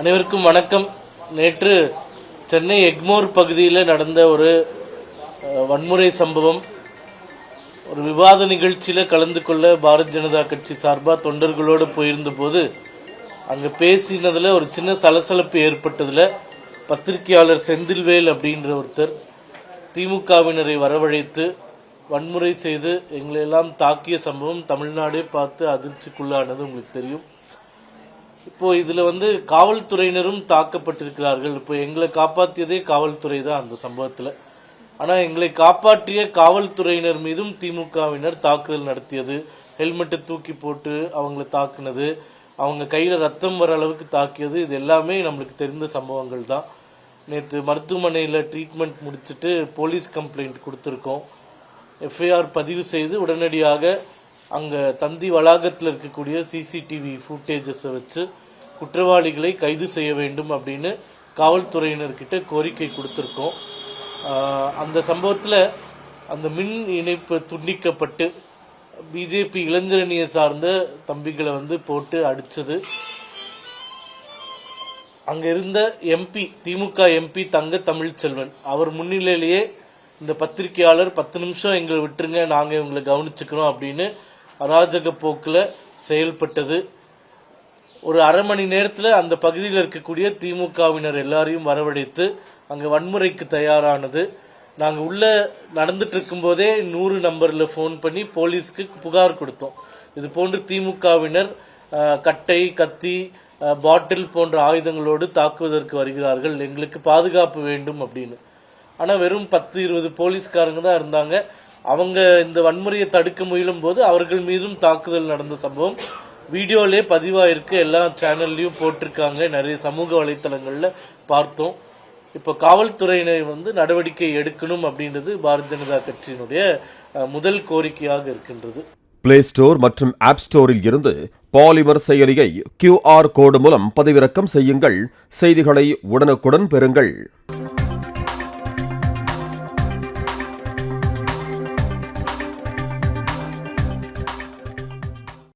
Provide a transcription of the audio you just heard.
அனைவருக்கும் வணக்கம். நேற்று சென்னை எக்மோர் பகுதியில் நடந்த ஒரு வன்முறை சம்பவம். ஒரு விவாத நிகழ்ச்சியில் கலந்து கொள்ள பாரத் ஜனதா கட்சி சார்பாக தொண்டர்களோடு போயிருந்தபோது அங்கே பேசினதில் ஒரு சின்ன சலசலப்பு ஏற்பட்டதில் பத்திரிகையாளர் செந்தில்வேல் அப்படின்ற ஒருத்தர் திமுகவினரை வரவழைத்து வன்முறை செய்து எங்களையெல்லாம் தாக்கிய சம்பவம் தமிழ்நாடே பார்த்து அதிர்ச்சிக்குள்ளானது உங்களுக்கு தெரியும். இப்போ இதுல வந்து காவல்துறையினரும் தாக்கப்பட்டிருக்கிறார்கள். இப்போ எங்களை காப்பாற்றியதே காவல்துறை தான் அந்த சம்பவத்துல. ஆனா எங்களை காப்பாற்றிய காவல்துறையினர் மீதும் திமுகவினர் தாக்குதல் நடத்தியது. ஹெல்மெட்டை தூக்கி போட்டு அவங்கள தாக்குனது. அவங்க கையில ரத்தம் வர அளவுக்கு தாக்கியது. இது எல்லாமே நம்மளுக்கு தெரிந்த சம்பவங்கள் தான் நேற்று மருத்துவமனையில் ட்ரீட்மெண்ட் முடிச்சுட்டு போலீஸ் கம்ப்ளைண்ட் கொடுத்துருக்கோம். எஃப்ஐஆர் பதிவு செய்து உடனடியாக அங்க தந்தி வளாகத்தில் இருக்கக்கூடிய சிசிடிவி ஃபுட்டேஜஸை வச்சு குற்றவாளிகளை கைது செய்ய வேண்டும் அப்படின்னு காவல்துறையினர்கிட்ட கோரிக்கை கொடுத்துருக்கோம். ஆஹ் அந்த சம்பவத்தில் அந்த மின் இணைப்பு துண்டிக்கப்பட்டு பிஜேபி இளைஞரணியை சார்ந்த தம்பிகளை வந்து போட்டு அடிச்சது. அங்க இருந்த எம்பி திமுக எம்பி தங்க தமிழ்ச்செல்வன் அவர் முன்னிலையிலேயே இந்த பத்திரிகையாளர் பத்து நிமிஷம் எங்களை விட்டுருங்க நாங்கள் இவங்களை கவனிச்சுக்கிறோம் அப்படின்னு அராஜக போக்கில் செயல்பட்டது. ஒரு அரை மணி நேரத்தில் அந்த பகுதியில் இருக்கக்கூடிய திமுகவினர் எல்லாரையும் வரவழைத்து அங்கே வன்முறைக்கு தயாரானது. நாங்கள் உள்ளே நடந்துட்டு இருக்கும்போதே நூறு நம்பரில் ஃபோன் பண்ணி போலீஸ்க்கு புகார் கொடுத்தோம். இது போன்று திமுகவினர் கட்டை கத்தி பாட்டில் போன்ற ஆயுதங்களோடு தாக்குவதற்கு வருகிறார்கள். எங்களுக்கு பாதுகாப்பு வேண்டும் அப்படின்னு. ஆனால் வெறும் பத்து இருபது போலீஸ்காரங்க தான் இருந்தாங்க. அவங்க இந்த வன்முறையை தடுக்க முயலும் போது அவர்கள் மீதும் தாக்குதல் நடந்த சம்பவம். வீடியோலே பதிவாயிருக்கு. எல்லா சேனல்லையும் போட்டிருக்காங்க. நிறைய சமூக வலைத்தளங்களில் பார்த்தோம். இப்போ காவல்துறையினர் வந்து நடவடிக்கை எடுக்கணும் அப்படின்றது பாரதிய ஜனதா கட்சியினுடைய முதல் கோரிக்கையாக இருக்கின்றது. பிளே ஸ்டோர் மற்றும் ஆப் ஸ்டோரில் இருந்து பாலிமர் செயலியை கியூஆர் கோடு மூலம் பதிவிறக்கம் செய்யுங்கள். செய்திகளை உடனுக்குடன் பெறுங்கள்.